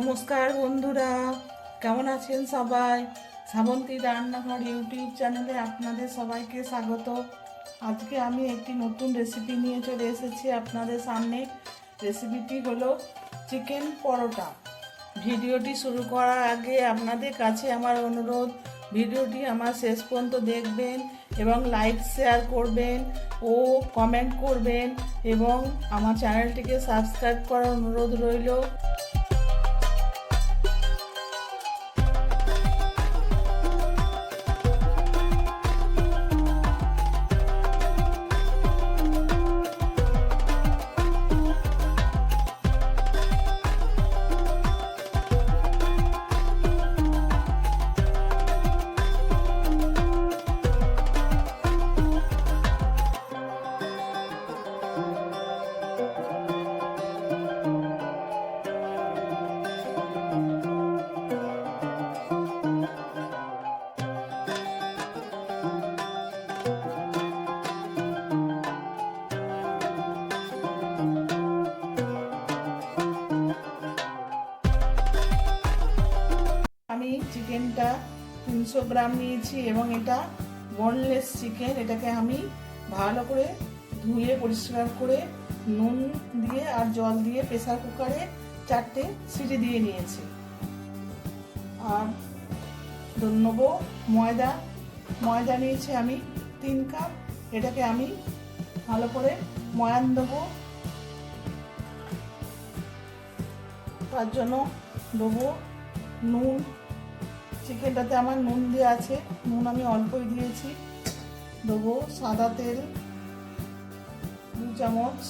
নমস্কার বন্ধুরা, কেমন আছেন সবাই? শ্রাবন্তী রান্নাঘর ইউটিউব চ্যানেলে আপনাদের সবাইকে স্বাগত। আজকে আমি একটি নতুন রেসিপি নিয়ে চলে এসেছি আপনাদের সামনে। রেসিপিটি হলো চিকেন পরোটা। ভিডিওটি শুরু করার আগে আপনাদের কাছে আমার অনুরোধ, ভিডিওটি আমার শেষ পর্যন্ত দেখবেন এবং লাইক শেয়ার করবেন ও কমেন্ট করবেন এবং আমার চ্যানেলটিকে সাবস্ক্রাইব করার অনুরোধ রইল। চিকেনটা তিনশো গ্রাম নিয়েছি এবং এটা বোনলেস চিকেন এটাকে আমি ভালো করে ধুয়ে, পরিষ্কার করে নুন দিয়ে আর জল দিয়ে প্রেসার কুকারে চারটে সিটি দিয়ে নিয়েছি। আর নেব ময়দা। ময়দা নিয়েছি আমি তিন কাপ। এটাকে আমি ভালো করে ময়ান দেবো। তার জন্য দেবো নুন। চিকেনটাতে আমার নুন দেওয়া আছে। নুন আমি অল্পই দিয়েছি। দেবো সাদা তেল দু চামচ।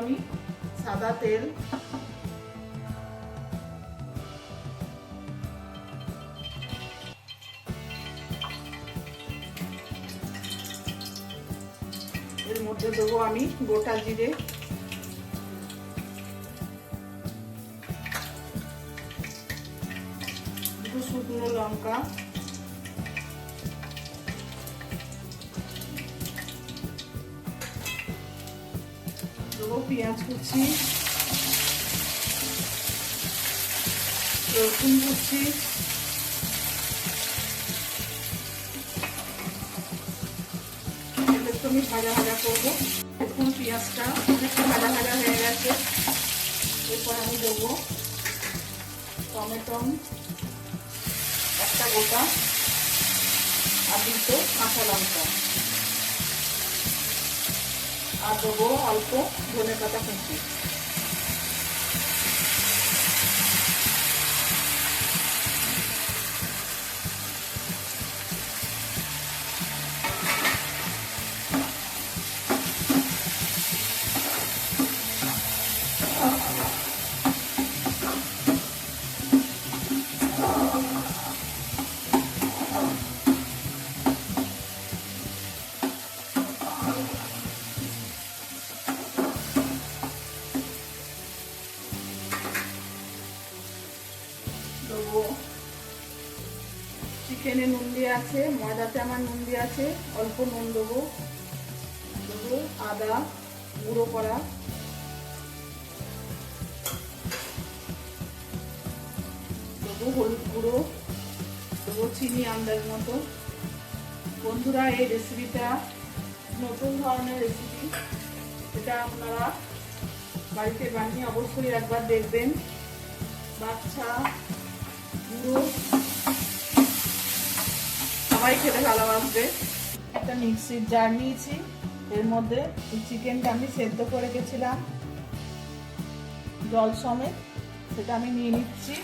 আমি সাদা তেল। এর মধ্যে দেবো আমি গোটা জিরে। শুকনো লঙ্কা। পেঁয়াজ কুচি রসুন কুচি একটু ভাজা ভাজা করব। এখন পেঁয়াজটা একটু ভাজা ভাজা হয়ে গেছে। এরপর আমি দেবো টমেটো, একটা গোটা, আর দুটো কাঁচা লঙ্কা। আর দেবো অল্প ধনে পাতা কুচি। চিকেনে নুন দিয়ে আছে, ময়দাতে আমার নুন দিয়ে আছে, অল্প নুন দেবো। দেবো আদা, গুঁড়ো করা। দেবো হলুদ গুঁড়ো, দেবো চিনি আন্দাজ মতো। বন্ধুরা, এই রেসিপিটা নতুন ধরনের রেসিপি এটা আপনারা বাড়িতে বানিয়ে অবশ্যই একবার দেখবেন। বাচ্চা বুড়ো সবাই খেতে ভালোবাসবে। একটা মিক্সির জার নিয়েছি। এর মধ্যে চিকেনটা আমি সেদ্ধ করে গেছিলাম। জল সমেত সেটা আমি নিয়ে নিচ্ছি।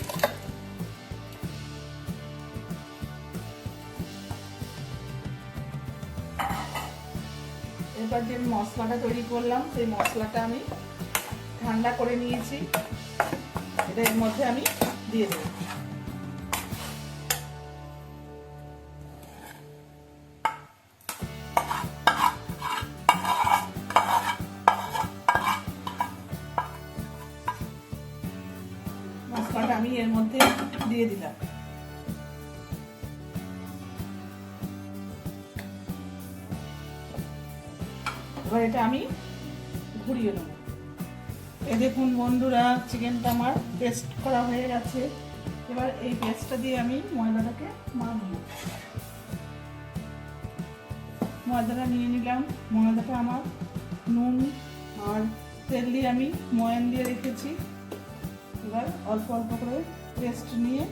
এবার যে মশলাটা তৈরি করলাম, সেই মশলাটা আমি ঠান্ডা করে নিয়েছি। এটা এর মধ্যে আমি দিয়ে দেবো। এর মধ্যে দিয়ে দিলাম। এবার এটা আমি ঘুরিয়ে নেব। এই দেখুন বন্ধুরা, চিকেনটা আমার পেস্ট করা হয়ে গেছে। এবার এই পেস্টটা দিয়ে আমি ময়দাটাকে মাখবো। ময়দাটা নিয়ে নিলাম। ময়দাটা আমার নুন আর তেল দিয়ে আমি ময়ান দিয়ে রেখেছি। এবার অল্প অল্প করে পেস্ট নিয়ে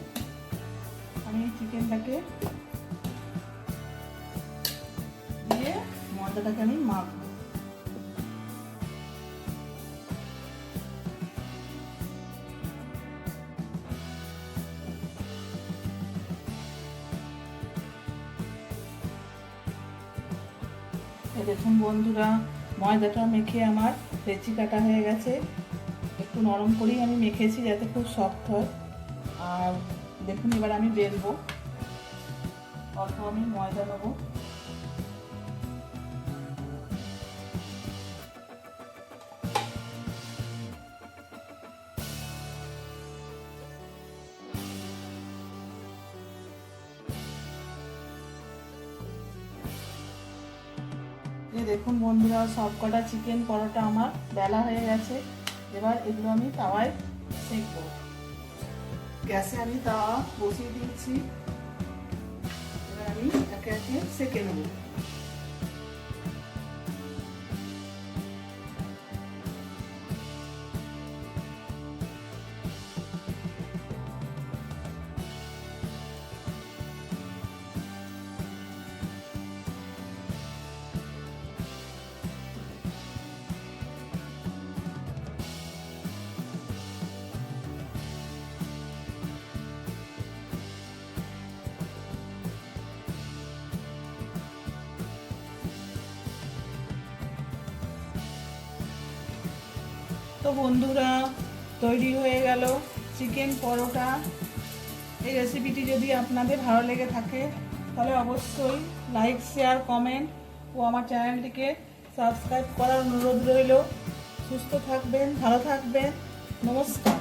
আমি চিকেনটাকে দিয়ে ময়দাটাকে আমি মাখবো। দেখুন বন্ধুরা, ময়দাটা মেখে আমার লেচি কাটা হয়ে গেছে। একটু নরম করেই আমি মেখেছি যাতে খুব সফট হয়। আর দেখুন, এবার আমি বেলবো। অল্প আমি ময়দা নেব দেখুন বন্ধুরা সব কটা চিকেন পরোটা আমার বেলা হয়ে গেছে। এবার এগুলো আমি তাওয়ায় সেঁকব। গ্যাসে আমি তাওয়া বসিয়ে দিয়েছি। এবার আমি একে একে সেঁকে নেব। তো বন্ধুরা, তৈরি হয়ে গেল চিকেন পরোটা। এই রেসিপিটি যদি আপনাদের ভালো লেগে থাকে, তাহলে অবশ্যই লাইক শেয়ার কমেন্ট ও আমার চ্যানেলটিকে সাবস্ক্রাইব করার অনুরোধ রইল। সুস্থ থাকবেন, ভালো থাকবেন। নমস্কার।